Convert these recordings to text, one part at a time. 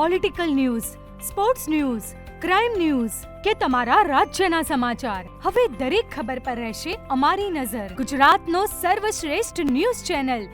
Political news sports news crime news કે તમારા રાજ્યના સમાચાર. હવે દરેક ખબર પર રહેશે અમારી નજર. ગુજરાતનો સર્વશ્રેષ્ઠ news channel.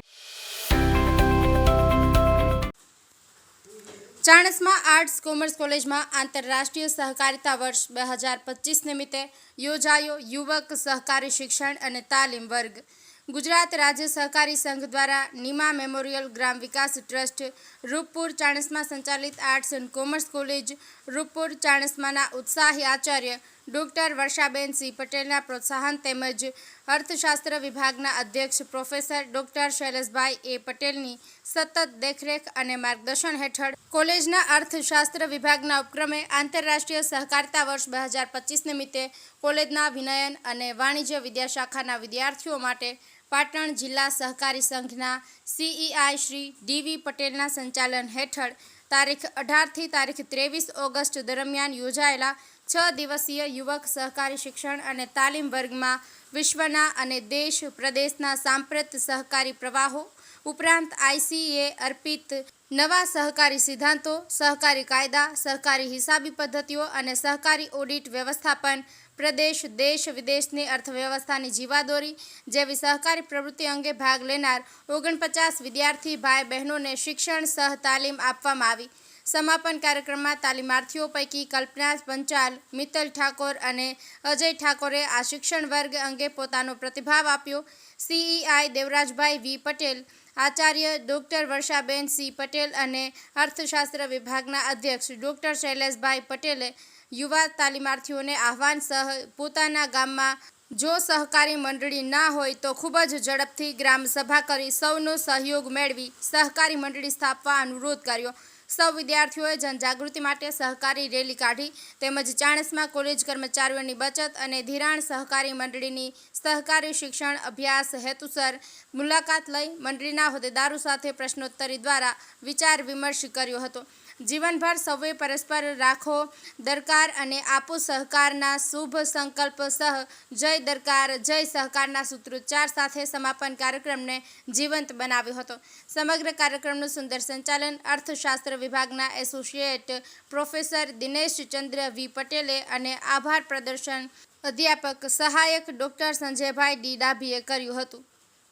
Chanasma arts commerce કોલેજમાં આંતરરાષ્ટ્રીય સહકારિતા વર્ષ બે હજાર પચીસ નિમિત્તે યોજાયો યુવક સહકારી શિક્ષણ અને તાલીમ વર્ગ. ગુજરાત રાજ્ય સહકારી સંઘ દ્વારા નિમા મેમોરિયલ ગ્રામ વિકાસ ટ્રસ્ટ, રૂપપુર ચાણસમાં સંચાલિત arts and commerce college, Ruppur ચાણસમાના ઉત્સાહી આચાર્ય ડોક્ટર વર્ષાબેન સિંહ પટેલના પ્રોત્સાહન તેમજ અર્થશાસ્ત્ર વિભાગના અધ્યક્ષ પ્રોફેસર ડોક્ટર શૈલેષભાઈ એ પટેલની સતત દેખરેખ અને માર્ગદર્શન હેઠળ કોલેજના અર્થશાસ્ત્ર વિભાગના ઉપક્રમે આંતરરાષ્ટ્રીય સહકારિતા વર્ષ બે હજાર પચીસ નિમિત્તે કોલેજના વિનયન અને વાણિજ્ય વિદ્યાશાખાના વિદ્યાર્થીઓ માટે પાટણ જિલ્લા સહકારી સંઘના સીઈઆઈ શ્રી ડીવી પટેલના સંચાલન હેઠળ તારીખ અઢારથી તારીખ ત્રેવીસ ઓગસ્ટ દરમિયાન યોજાયેલા છ દિવસીય યુવક સહકારી શિક્ષણ અને તાલીમ વર્ગમાં વિશ્વના અને દેશ પ્રદેશના સાંપ્રત સહકારી પ્રવાહો, ઉપરાંત આઈસીએ અર્પિત નવા સહકારી સિદ્ધાંતો, સહકારી કાયદા, સહકારી હિસાબી પદ્ધતિઓ અને સહકારી ઓડિટ વ્યવસ્થાપન પ્રદેશ, દેશ, વિદેશની અર્થવ્યવસ્થાની જીવાદોરી જેવી સહકારી પ્રવૃત્તિ અંગે ભાગ લેનાર ઓગણપચાસ વિદ્યાર્થી ભાઈ બહેનોને શિક્ષણ સહ તાલીમ આપવામાં આવી. સમાપન કાર્યક્રમમાં તાલીમાર્થીઓ પૈકી કલ્પના પંચાલ, મિત્તલ ઠાકોર અને અજય ઠાકોરે આ શિક્ષણ વર્ગ અંગે પોતાનો પ્રતિભાવ આપ્યો. સીઈઆઈ દેવરાજભાઈ વી પટેલ, આચાર્ય ડૉક્ટર વર્ષાબેન સી પટેલ અને અર્થશાસ્ત્ર વિભાગના અધ્યક્ષ ડૉક્ટર શૈલેષભાઈ પટેલે યુવા તાલીમાર્થીઓને આહવાન સહ પોતાના ગામમાં જો સહકારી મંડળી ના હોય તો ખૂબ જ ઝડપથી ગ્રામ સભા કરી સૌનો સહયોગ મેળવી સહકારી મંડળી સ્થાપવા અનુરોધ કર્યો. સૌ વિદ્યાર્થીઓએ જનજાગૃતિ માટે સહકારી રેલી કાઢી. તેમજ ચાણસમાં કોલેજ કર્મચારીઓની બચત અને ધિરાણ સહકારી મંડળીની સહકારી શિક્ષણ અભ્યાસ હેતુસર મુલાકાત લઈ મંડળીના હોદ્દેદારો સાથે પ્રશ્નોત્તરી દ્વારા વિચાર વિમર્શ કર્યો હતો. જીવનભર સૌએ પરસ્પર રાખો, દરકાર અને આપો સહકારના શુભ સંકલ્પ સહ. જય દરકાર, જય સહકારના સૂત્રોચ્ચાર સાથે સમાપન કાર્યક્રમને જીવંત બનાવ્યો હતો. સમગ્ર કાર્યક્રમનું સુંદર સંચાલન અર્થશાસ્ત્ર વિભાગના એસોસિએટ પ્રોફેસર દિનેશ ચંદ્ર વી. પટેલે અને આભાર પ્રદર્શન અધ્યાપક સહાયક ડોક્ટર સંજયભાઈ ડી ડાભીએ કર્યું હતું.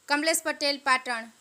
કમલેશ પટેલ, પાટણ.